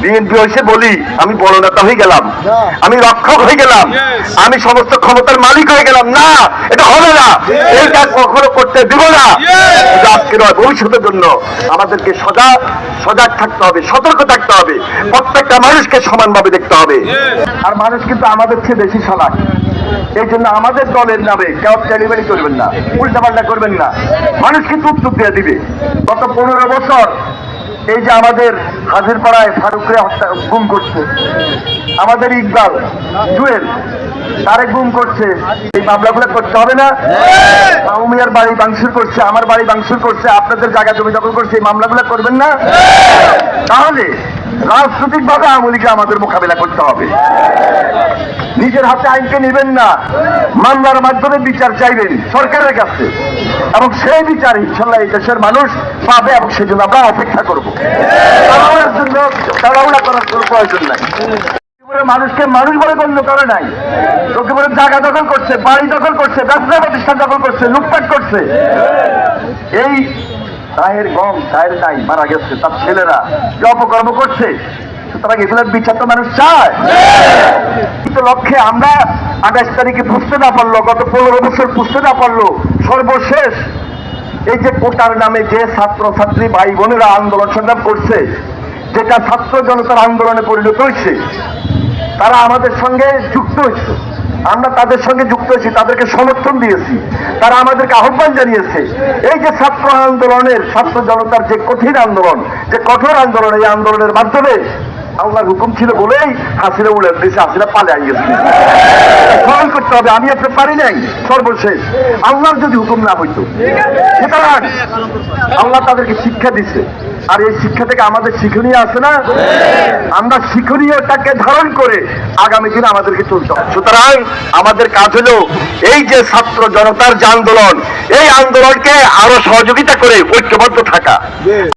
BNP হয়েছে বলি আমি বড় নেতা হয়ে গেলাম। আমি রক্ষক হয়ে গেলাম। আমি সমস্ত ক্ষমতার মালিক হয়ে গেলাম। না এটা হবে না। এই কাজ কখনো করতে দিব না। আজকে নয় ভবিষ্যতের জন্য আমাদেরকে সজাগ সজাগ থাকতে হবে সতর্ক থাকতে হবে। প্রত্যেকটা মানুষকে সমানভাবে দেখতে হবে। আর মানুষ কিন্তু আমাদের চেয়ে বেশি সজাগ। এই জন্য আমাদের দলের নামে কেউ ডেলিভারি করবেন না উল্টাপাল্টা করবেন না। মানুষ কিন্তু উত্তর দিয়ে দিবে। গত পনেরো বছর এই যে আমাদের হাজির পাড়ায় ফারুকরে হত্যা গুম করছে। আমাদের ইকবাল জুয়েল তারে গুম করছে। এই মামলাগুলো করতে হবে না। মামুমিয়ার বাড়ি বাংশুর করছে আমার বাড়ি বাংশুর করছে আপনাদের জায়গা জমি দখল করছে এই মামলাগুলো করবেন না? তাহলে রাজনৈতিকভাবে আওয়ামী লীগকে আমাদের মোকাবিলা করতে হবে। নিজের হাতে আইনকে নেবেন না। মামলার মাধ্যমে বিচার চাইবেন সরকারের কাছে। এবং সেই বিচার ইনশাল্লাহ এই দেশের মানুষ পাবে এবং সেজন্য আমরা অপেক্ষা করব। জন্য, তাড়াহুড়া করার কোনো প্রয়োজন নাই। মানুষকে মানুষ বলে গণ্য করে নাই। লক্ষ্মীপুরের জায়গা দখল করছে, বাড়ি দখল করছে, ব্যবসা প্রতিষ্ঠান দখল করছে, লুটপাট করছে। এই তাহের গম তাহের নাই মারা গেছে, তার ছেলেরা যে অপকর্ম করছে, সুতরাং এগুলোর বিচার তো মানুষ চায়। কিন্তু লক্ষ্যে আমরা আঠাশ তারিখে বুঝতে না পারল, গত পনেরো বছর বুঝতে না পারল সর্বশেষ এই যে কোটার নামে যে ছাত্র ছাত্রী ভাই বোনেরা আন্দোলন সংগ্রাম করছে, যেটা ছাত্র জনতার আন্দোলনে পরিণত হয়েছে, তারা আমাদের সঙ্গে যুক্ত হয়েছে। আমরা তাদের সঙ্গে যুক্ত হয়েছি, তাদেরকে সমর্থন দিয়েছি, তারা আমাদেরকে আহ্বান জানিয়েছে। এই যে ছাত্র আন্দোলনের, ছাত্র জনতার যে কঠিন আন্দোলন, যে কঠোর আন্দোলন এই আন্দোলনের মাধ্যমে আল্লাহর হুকুম ছিল বলেই হাসিরা উড়ে দিয়েছে হাসিরা পালে আইয়েছে স্মরণ করতে হবে, আমি আপনি পারি নাই, সর্বশেষ। আল্লাহর যদি হুকুম না হইতো সুতরাং আল্লাহ তাদেরকে শিক্ষা দিছে। আর এই শিক্ষা থেকে আমাদের শিক্ষণীয় আছে না? আমরা শিক্ষণীয়টাকে ধারণ করে আগামী দিনে আমাদেরকে চলতে হবে। সুতরাং আমাদের কাজ হলো এই যে ছাত্র জনতার যে আন্দোলন, এই আন্দোলনকে আরও সহযোগিতা করে ঐক্যবদ্ধ থাকা।